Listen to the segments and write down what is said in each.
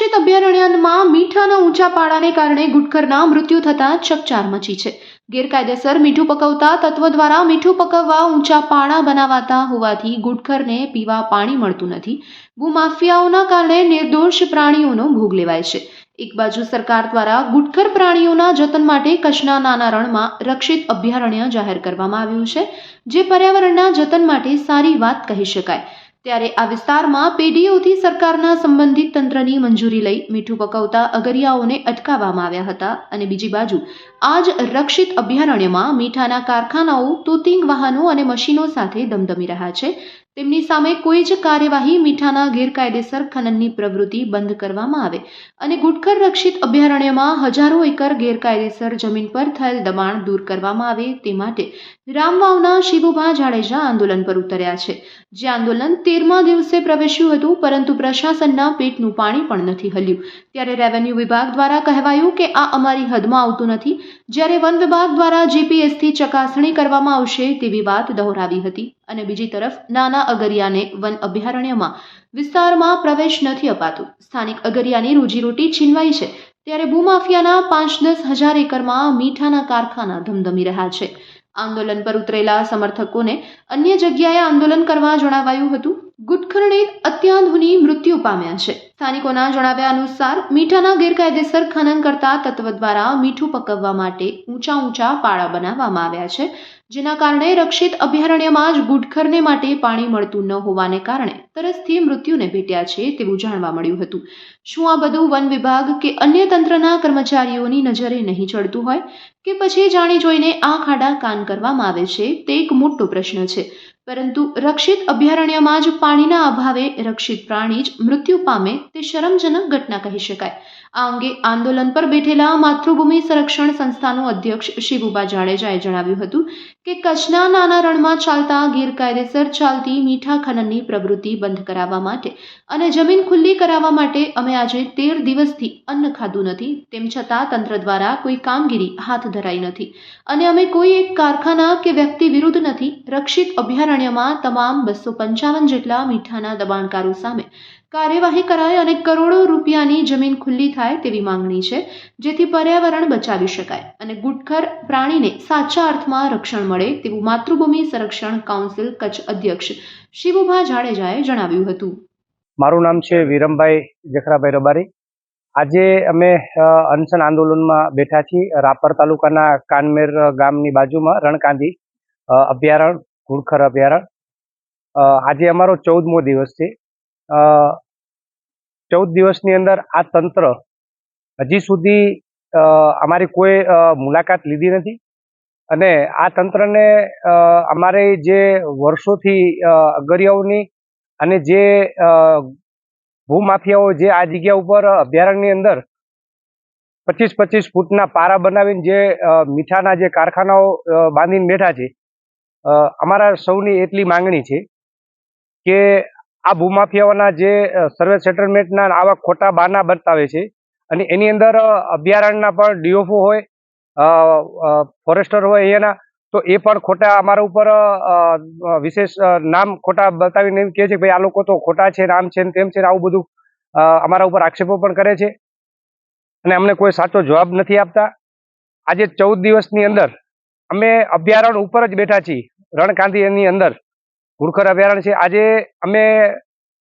રક્ષિત અભયારણ્યમાં મીઠાના ઊંચા પાડાને કારણે ગુટખરના મૃત્યુ થતા ચકચાર મચી છે. ગેરકાયદેસર મીઠું પકવતા તત્વો દ્વારા મીઠું પકવવા ઊંચા પાણા બનાવાતા હોવાથી ગુટખરને પીવા પાણી મળતું નથી. ભૂમાફિયાઓના કારણે નિર્દોષ પ્રાણીઓનો ભોગ લેવાય છે. એક બાજુ સરકાર દ્વારા ગુટખર પ્રાણીઓના જતન માટે કચ્છના નાના રણમાં રક્ષિત અભયારણ્ય જાહેર કરવામાં આવ્યું છે, જે પર્યાવરણના જતન માટે સારી વાત કહી શકાય. ત્યારે આ વિસ્તારમાં પેઢીઓથી સરકારના સંબંધિત તંત્રની મંજૂરી લઈ મીઠું પકવતા અગરિયાઓને અટકાવવામાં આવ્યા હતા અને બીજી બાજુ આ જ રક્ષિત અભયારણ્યમાં મીઠાના કારખાનાઓ, તૂતિંગ વાહનો અને મશીનો સાથે દમદમી રહ્યા છે. તેમની સામે કોઈ જ કાર્યવાહી મીઠાના ગેરકાયદેસર ખનનની પ્રવૃત્તિ બંધ કરવામાં આવે અને ગુટખર રક્ષિત અભયારણ્યમાં હજારો એકર ગેરકાયદેસર જમીન પર થયેલ દબાણ દૂર કરવામાં આવે તે માટે રામવાવના શિવુભા જાડેજા આંદોલન પર ઉતર્યા છે. જે આંદોલન તેરમા દિવસે પ્રવેશ્યું હતું, પરંતુ પ્રશાસનના પેટનું પાણી પણ નથી હલ્યું. ત્યારે રેવન્યુ વિભાગ દ્વારા કહેવાયું કે આ અમારી હદમાં આવતું નથી. જ્યારે વન વિભાગ દ્વારા જીપીએસથી ચકાસણી કરવામાં આવશે તેવી વાત દોહરાવી હતી. અને બીજી તરફ, નાના અગરિયાને વન અભયારણ્યમાં વિસ્તારમાં પ્રવેશ નથી અપાતું. સ્થાનિક અગરિયાની રોજીરોટી છીનવાઈ છે. ત્યારે ભૂમાફિયાના પાંચ દસ હજાર એકરમાં મીઠાના કારખાના ધમધમી રહ્યા છે. આંદોલન પર ઉતરેલા સમર્થકોને અન્ય જગ્યાએ આંદોલન કરવા જણાવાયું હતું. ગુટખરણે અત્યાધુની પામ્યા છે. સ્થાનિકોના જણાવ્યા અનુસાર, મીઠાના ગેરકાયદેસર ખનન કરતા તત્વ દ્વારા મીઠું પકવવા માટે ઊંચા ઊંચા પાળા બનાવવામાં આવ્યા છે, જેના કારણે રક્ષિત અભયારણ્યમાં જ ગુટખરને માટે પાણી મળતું ન હોવાને કારણે તરસથી મૃત્યુને ભેટ્યા છે તેવું જાણવા મળ્યું હતું. શું આ બધું વન વિભાગ કે અન્ય તંત્રના કર્મચારીઓની નજરે નહીં ચડતું હોય? કે પછી જાણી જોઈને આ ખાડા કાન કરવામાં આવે છે તે એક મોટો પ્રશ્ન છે. પરંતુ રક્ષિત અભયારણ્યમાં જ પાણીના અભાવે રક્ષિત પ્રાણી જ મૃત્યુ પામે તે શરમજનક ઘટના કહી શકાય. આ અંગે આંદોલન પર બેઠેલા માતૃભૂમિ સંરક્ષણ સંસ્થાનો અધ્યક્ષ શિવુબા જાડેજાએ જણાવ્યું હતું કે કચ્છના નાના રણમાં ચાલતા ગેરકાયદેસર ચાલતી મીઠા ખનનની પ્રવૃત્તિ બંધ કરાવવા માટે અને જમીન ખુલ્લી કરાવવા માટે અમે આજે તેર દિવસથી અન્ન ખાધું નથી, તેમ છતાં તંત્ર દ્વારા કોઈ કામગીરી હાથ ધરાઈ નથી અને અમે કોઈ એક કારખાના કે વ્યક્તિ વિરુદ્ધ નથી, રક્ષિત અભયારણ્યમાં તમામ બસો પંચાવન જેટલા મીઠાના દબાણકારો સામે કાર્યવાહી કરાય અને કરોડો રૂપિયાની જમીન ખુલ્લી થાય તેવી માંગણી છે, જેથી પર્યાવરણ બચાવી શકાય અને ગુટખર પ્રાણીને સાચા અર્થમાં રક્ષણ મળે તેવું માતૃભૂમિ સંરક્ષણ કાઉન્સિલ કચ્છ અધ્યક્ષ શિવુભા જાડેજાએ જણાવ્યું હતું. મારું નામ છે વિરમભાઈ જખરાભાઈ રબારી. આજે અમે અનશન આંદોલનમાં બેઠા છીએ રાપર તાલુકાના કાનમેર ગામની બાજુમાં રણકાંધી અભયારણ્ય ઘુડખર અભયારણ્ય આજે અમારો ચૌદમો દિવસ છે. ચૌદ દિવસની અંદર આ તંત્ર હજી સુધી અમારી કોઈ મુલાકાત લીધી નથી. અને આ તંત્રને અમારે જે વર્ષોથી અગરિયાઓની અને જે ભૂમાફિયાઓ જે આ જગ્યા ઉપર અભયારણ્યની અંદર પચીસ પચીસ ફૂટના પારા બનાવીને જે મીઠાના જે કારખાનાઓ બાંધીને બેઠા છે અમારા સૌની એટલી માંગણી છે કે આ ભૂમાફિયાઓના જે સર્વે સેટલમેન્ટના આવા ખોટા બાના બતાવે છે. અને એની અંદર અભયારણ્યના પણ ડીઓફો હોય ફોરેસ્ટર હોય અહીંયાના, તો એ પણ ખોટા અમારા ઉપર વિશેષ નામ ખોટા બતાવીને એમ કહે છે ભાઈ આ લોકો તો ખોટા છે નામ છે ને તેમ છે ને આવું બધું અમારા ઉપર આક્ષેપો પણ કરે છે. અને અમને કોઈ સાચો જવાબ નથી આપતા. આજે ચૌદ દિવસની અંદર અમે અભયારણ્ય ઉપર જ બેઠા છીએ, રણકાંધી એની અંદર. ઘુડખર અભયારણ્ય છે. આજે અમે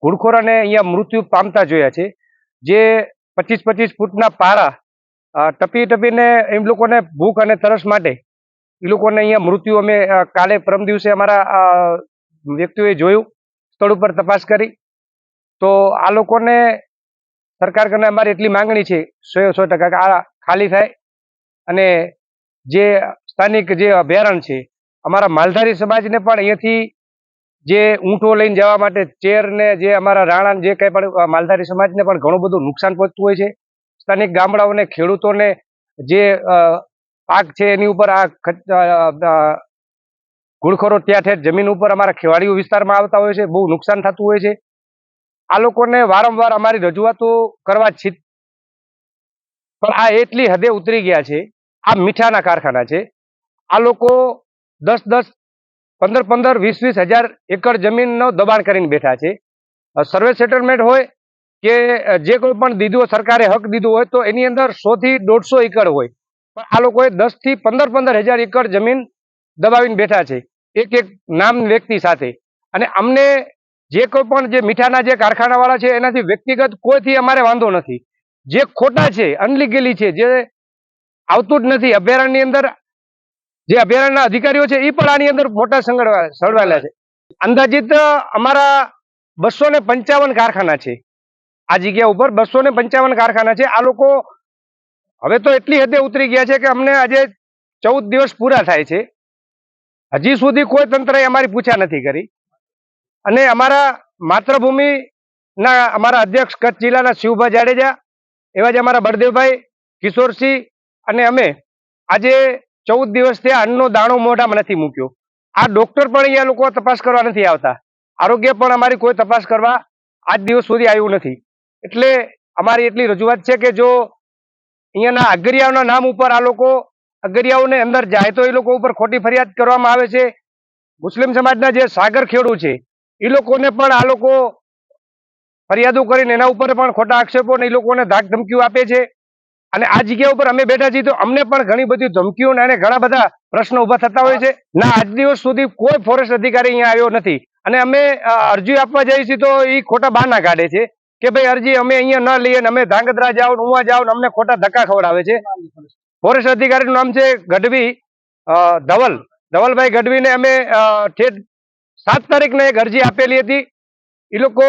ઘુડખોરાને અહીંયા મૃત્યુ પામતા જોયા છે. જે પચીસ પચીસ ફૂટના પારા ટપી ટપીને એમ લોકોને ભૂખ અને તરસ માટે એ લોકોને અહીંયા મૃત્યુ અમે કાલે પરમ દિવસે અમારા વ્યક્તિઓએ જોયું, સ્થળ ઉપર તપાસ કરી. તો આ લોકોને સરકાર કને અમારી એટલી માંગણી છે, સો સો ટકા આ ખાલી થાય. અને જે સ્થાનિક જે અભયારણ્ય છે, અમારા માલધારી સમાજને પણ અહીંયાથી જે ઊંટો લઈને જવા માટે ચેર ને જે અમારા રાણા જે કંઈ પણ માલધારી સમાજને પણ ઘણું બધું નુકસાન પહોંચતું હોય છે. સ્થાનિક ગામડાઓને, ખેડૂતોને જે પાક છે એની ઉપર આ ઘુડખોરો ત્યાં ઠેર જમીન ઉપર અમારા ખેવાડીઓ વિસ્તારમાં આવતા હોય છે, બહુ નુકસાન થતું હોય છે. આ લોકોને વારંવાર અમારી રજૂઆતો કરવા છે. પણ આ એટલી હદે ઉતરી ગયા છે. આ મીઠાના કારખાના છે. આ લોકો દસ દસ પંદર પંદર, વીસ વીસ હજાર એકર જમીનનો દબાણ કરીને બેઠા છે. સર્વે સેટલમેન્ટ હોય કે જે કોઈ પણ દીધું હોય, સરકારે હક દીધું હોય, તો એની અંદર સોથી દોઢસો એકર હોય. પણ આ લોકોએ દસથી પંદર પંદર હજાર એકર જમીન દબાવીને બેઠા છે, એક એક નામ વ્યક્તિ સાથે. અને અમને જે કોઈ પણ જે મીઠાના જે કારખાનાવાળા છે, એનાથી વ્યક્તિગત કોઈથી અમારે વાંધો નથી. જે ખોટા છે અનલીગલી છે, જે આવતું જ નથી, અભયારણ્યની અંદર જે અભયારણ્યના અધિકારીઓ છે એ પણ આની અંદર મોટા સંગડવા, સળવાયેલા છે. અંદાજિત અમારા બસો ને પંચાવન કારખાના છે. આ જગ્યા ઉપર બસો ને પંચાવન કારખાના છે. આ લોકો હવે તો એટલી હદે ઉતરી ગયા છે કે અમને આજે ચૌદ દિવસ પૂરા થાય છે. હજી સુધી કોઈ તંત્રએ અમારી પૂછા નથી કરી. અને અમારા માતૃભૂમિના અમારા અધ્યક્ષ કચ્છ જિલ્લાના શિવભા જાડેજા, એવા જ અમારા બળદેવભાઈ, કિશોરસિંહ અને અમે આજે ચૌદ દિવસ દિવસથી અન્નનો દાણો મોઢામાં નથી મૂક્યો. આ ડોક્ટર પણ અહીંયા લોકો તપાસ કરવા નથી આવતા. આરોગ્ય પણ અમારી કોઈ તપાસ કરવા આજ દિવસ સુધી આવ્યું નથી. એટલે અમારી એટલી રજૂઆત છે કે જો અહીંયાના અગરિયાઓના નામ ઉપર આ લોકો અગરિયાઓને અંદર જાય, તો એ લોકો ઉપર ખોટી ફરિયાદ કરવામાં આવે છે. મુસ્લિમ સમાજના જે સાગર ખેડૂ છે, એ લોકોને પણ આ લોકો ફરિયાદો કરીને એના ઉપર પણ ખોટા આક્ષેપો ને એ લોકોને ધાક ધમકીઓ આપે છે. અને આ જગ્યા ઉપર અમે બેઠા છીએ તો અમને પણ ઘણી બધી ધમકીઓ અને ઘણા બધા પ્રશ્નો ઊભા થતા હોય છે. ના, આજ દિવસ સુધી કોઈ ફોરેસ્ટ અધિકારી અહીંયા આવ્યો નથી. અને અમે અરજી આપવા જઈએ છીએ તો એ ખોટા બહાના કાઢે છે કે ભાઈ અરજી અમે અહીંયા ન લઈએ અમે ધાંગધ્રા જાઓ ઉવા જાઓ અમને ખોટા ધક્કા ખવડાવે છે. ફોરેસ્ટ અધિકારીનું નામ છે ગઢવી ધવલ. ધવલભાઈ ગઢવીને અમે ઠેઠ સાત તારીખને એક અરજી આપેલી હતી. એ લોકો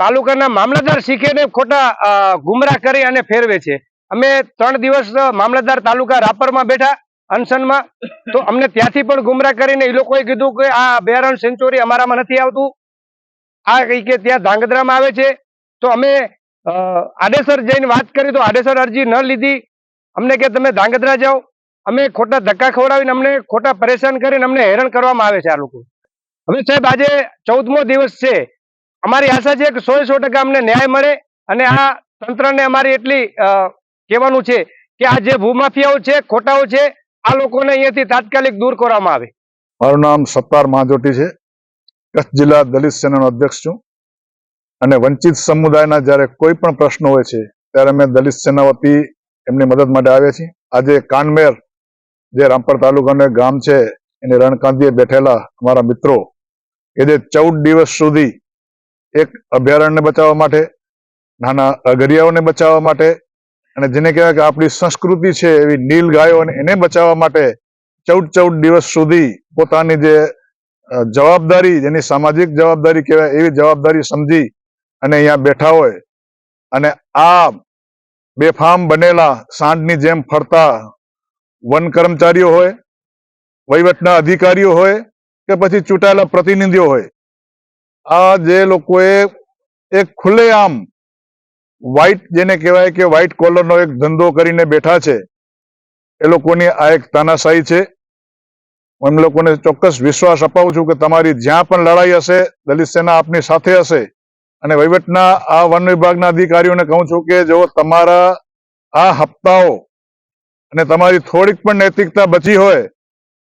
તાલુકાના મામલતદાર શીખેને ખોટા ગુમરાહ કરી અને ફેરવે છે. અમે ત્રણ દિવસ મામલતદાર તાલુકા રાપરમાં બેઠા, અનશનમાં. તો અમને ત્યાંથી પણ ગુમરાહ કરીને એ લોકોએ કીધું કે આ અભયારણ્ય સેન્ચુરી અમારામાં નથી આવતું. આ કહી કે ત્યાં ધાંગધ્રામાં આવે છે. તો અમે આડેસર જઈને વાત કરી તો આડેસર અરજી ન લીધી. અમને કે તમે ધાંગધ્રા જાઓ. અમે ખોટા ધક્કા ખવડાવીને અમને ખોટા પરેશાન કરીને અમને હેરાન કરવામાં આવે છે આ લોકો. હવે સાહેબ, આજે ચૌદમો દિવસ છે. અમારી આશા છે કે સો સો અમને ન્યાય મળે અને આ તંત્રને અમારી એટલી કહેવાનું છે કે આ જે ભૂમાફિયાઓ છે, ખોટાઓ છે, આ લોકોને અહીંયાથી તાત્કાલિક દૂર કરવામાં આવે. મારું નામ સત્તાર મહાજોટી છે. કચ્છ જિલ્લા દલિત સેનાનો અધ્યક્ષ છું. અને વંચિત સમુદાયના જ્યારે કોઈ પણ પ્રશ્નો હોય છે, ત્યારે અમે દલિત સેના વતી એમની મદદ માટે આવ્યા છીએ. આજે કાનમેર, જે રામપર તાલુકાનું એક ગામ છે, એની રણકાંધીએ બેઠેલા અમારા મિત્રો કે જે ચૌદ દિવસ સુધી એક અભયારણ્યને બચાવવા માટે, નાના અઘરિયાઓને બચાવવા માટે અને જેને કહેવાય કે આપણી સંસ્કૃતિ છે એવી નીલ ગાયો અને એને બચાવવા માટે ચૌદ ચૌદ દિવસ સુધી પોતાની જે જવાબદારી, જેની સામાજિક જવાબદારી કહેવાય એવી જવાબદારી સમજી અને અહીંયા બેઠા હોય અને આ બેફામ બનેલા સાંઢની જેમ ફરતા વન કર્મચારીઓ હોય, વહીવટના અધિકારીઓ હોય કે પછી ચૂંટાયેલા પ્રતિનિધિઓ હોય, આ જે લોકોએ એક ખુલ્લેઆમ વ્હાઇટ જેને કહેવાય કે વ્હાઇટ કોલરનો એક ધંધો કરીને બેઠા છે, એ લોકોની આ એક તાનાશાહી છે. હું લોકોને ચોક્કસ વિશ્વાસ અપાવું છું કે તમારી જ્યાં પણ લડાઈ હશે, દલિત સેના આપની સાથે હશે, અને વહીવટના આ વન વિભાગના અધિકારીઓને કહું છું કે જો તમારા આ હપ્તાઓ અને તમારી થોડીક પણ નૈતિકતા બચી હોય,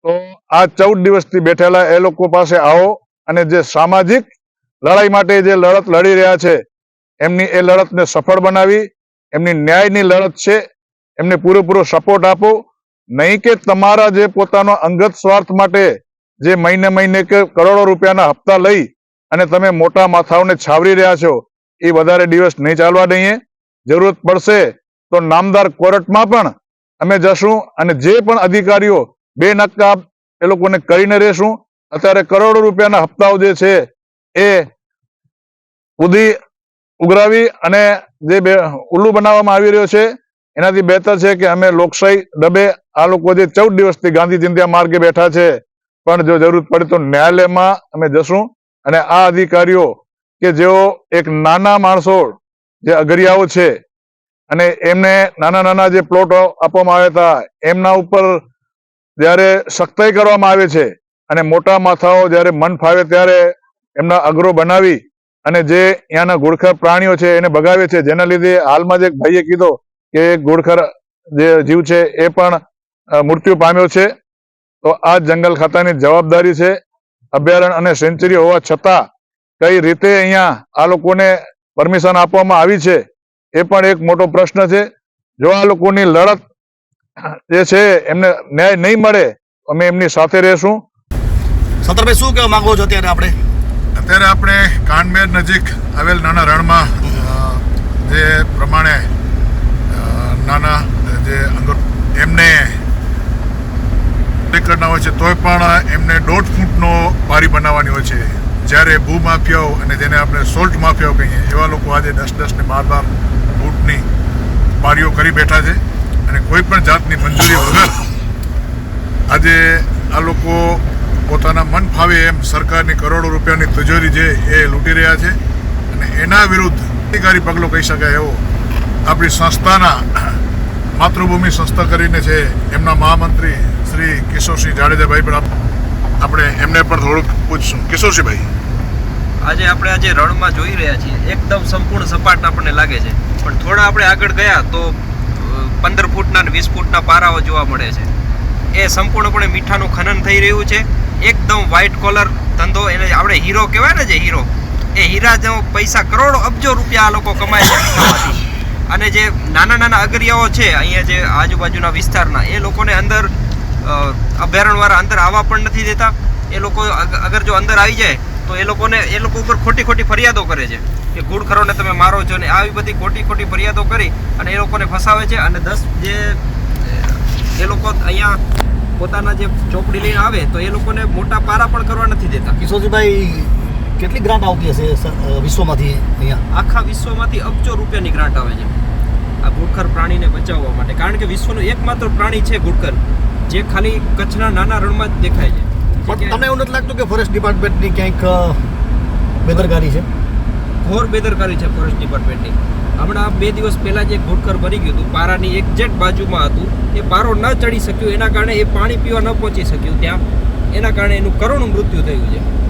તો આ ચૌદ દિવસથી બેઠેલા એ લોકો પાસે આવો અને જે સામાજિક લડાઈ માટે જે લડત લડી રહ્યા છે એમની એ લડતને સફળ બનાવી, એમની ન્યાયની લડત છે, એમને પૂરેપૂરો સપોર્ટ આપો. નહીં કે તમારા જે પોતાનો અંગત સ્વાર્થ માટે જે મહિને મહિને કે કરોડો રૂપિયાના હપ્તા લઈ અને તમે મોટા માથાઓને છાવરી રહ્યા છો, એ વધારે દિવસ નહીં ચાલવા દઈએ. જરૂરત પડશે તો નામદાર કોર્ટમાં પણ અમે જશું અને જે પણ અધિકારીઓ બે નક્કા એ લોકોને કરીને રહેશું, અત્યારે કરોડો રૂપિયાના હપ્તાઓ જે છે, એ ઉધી ઉઘરાવી અને જે ઉલ્લુ બનાવવામાં આવી રહ્યો છે, એનાથી બહેતર છે કે અમે લોકશાહી દબે આ લોકો જે ચૌદ દિવસથી ગાંધી ચિંધ્યા માર્ગે બેઠા છે. પણ જો જરૂર પડે તો ન્યાયાલયમાં અમે જશું અને આ અધિકારીઓ કે જેઓ એક નાના માણસો જે અગરિયાઓ છે અને એમને નાના નાના જે પ્લોટો આપવામાં આવ્યા હતા, એમના ઉપર જ્યારે સખ્તાઈ કરવામાં આવે છે અને મોટા માથાઓ જ્યારે મન ફાવે ત્યારે એમના અઘરો બનાવી અને જે અહીંયાના ઘોડખર પ્રાણીઓ છે એને બગાવે છે, જેના લીધે હાલમાં જે ભાઈએ કીધો કે ઘોડખર જે જીવ છે એ પણ મૃત્યુ પામ્યો છે. તો આ જંગલ ખાતાની જવાબદારી છે. અભયારણ્ય અને સેન્ચુરી હોવા છતાં કઈ રીતે અહીંયા આ લોકોને પરમિશન આપવામાં આવી છે એ પણ એક મોટો પ્રશ્ન છે. જો આ લોકોની લડત જે છે એમને ન્યાય નહીં મળે, અમે એમની સાથે રહેશું. સતરભાઈ, શું કહેવા માંગો છો અત્યારે આપણે? અત્યારે આપણે કાનમેર નજીક આવેલ નાના રણમાં જે પ્રમાણે નાના, જે અંદર એમને કરના હોય છે, તોય પણ એમને દોઢ ફૂટનો પારી બનાવવાની હોય છે. જ્યારે ભૂ માફિયાઓ અને જેને આપણે સોલ્ટ માફિયાઓ કહીએ, એવા લોકો આજે દસ દસને બાર બાર ફૂટની પારીઓ કરી બેઠા છે. અને કોઈ પણ જાતની મંજૂરી વગર આજે આ લોકો પોતાના મન ફાવે એમ સરકારની કરોડો રૂપિયાની તિજોરી છે એ લૂંટી રહ્યા છે અને એના વિરુદ્ધ અધિકારી પગલો કહી શકાય એવો આપણી સંસ્થાના માતૃભૂમિ સંસ્થા કરીને છે એમના મહામંત્રી શ્રી કિશોરસિંહ જાડેજાભાઈ પણ આપણે એમને પણ થોડુંક પૂછશું. કિશોરસિંહભાઈ. આજે આપણે આજે રણમાં જોઈ રહ્યા છીએ. એકદમ સંપૂર્ણ સપાટ આપણને લાગે છે. પણ થોડા આપણે આગળ ગયા તો પંદર ફૂટના વીસ ફૂટના પારાઓ જોવા મળે છે. એ સંપૂર્ણપણે મીઠાનું ખનન થઈ રહ્યું છે. એકદમ વ્હાઇટ કોલર ધંધો એને આપણે હીરો કહેવાય ને જે હીરો એ હીરા જો પૈસા કરોડો અબજો રૂપિયા આ લોકો કમાય છે અને જે નાના નાના અગરિયાઓ છે, અહીંયા જે આજુબાજુના વિસ્તારના, એ લોકોને અંદર અભયારણવાળા અંદર આવવા પણ નથી દેતા. એ લોકો અગર જો અંદર આવી જાય, તો એ લોકોને, એ લોકો ઉપર ખોટી ખોટી ફરિયાદો કરે છે કે ઘૂડખરોને તમે મારો છો ને, આવી બધી ખોટી ખોટી ફરિયાદો કરી અને એ લોકોને ફસાવે છે. અને દસ જે એ લોકો અહીંયા પોતાના જે ચોપડી લઈને આવે તો એ લોકોને મોટા પારા પણ કરવા નથી દેતા. કિશોરજીભાઈ કેટલી ગ્રાન્ટ આવતી હશે વિશ્વમાંથી અહીંયા? આખા વિશ્વમાંથી અબજો રૂપિયાની ગ્રાન્ટ આવે છે. આ ઘુડખર પ્રાણીને બચાવવા માટે. કારણ કે વિશ્વનું એકમાત્ર પ્રાણી છે ઘુડખર જે ખાલી કચ્છના નાના રણમાં જ દેખાય છે. પણ તમને એવું નથી લાગતું કે ફોરેસ્ટ ડિપાર્ટમેન્ટની ક્યાંક બેદરકારી છે? ઘોર બેદરકારી છે ફોરેસ્ટ ડિપાર્ટમેન્ટની હમણાં બે દિવસ પહેલાં જે ઘોડકર ભરી ગયું હતું. પારાની એક્ઝેક્ટ બાજુમાં હતું. એ પારો ન ચડી શક્યો. એના કારણે એ પાણી પીવા ન પહોંચી શક્યું ત્યાં. એના કારણે એનું કરુણ મૃત્યુ થયું છે.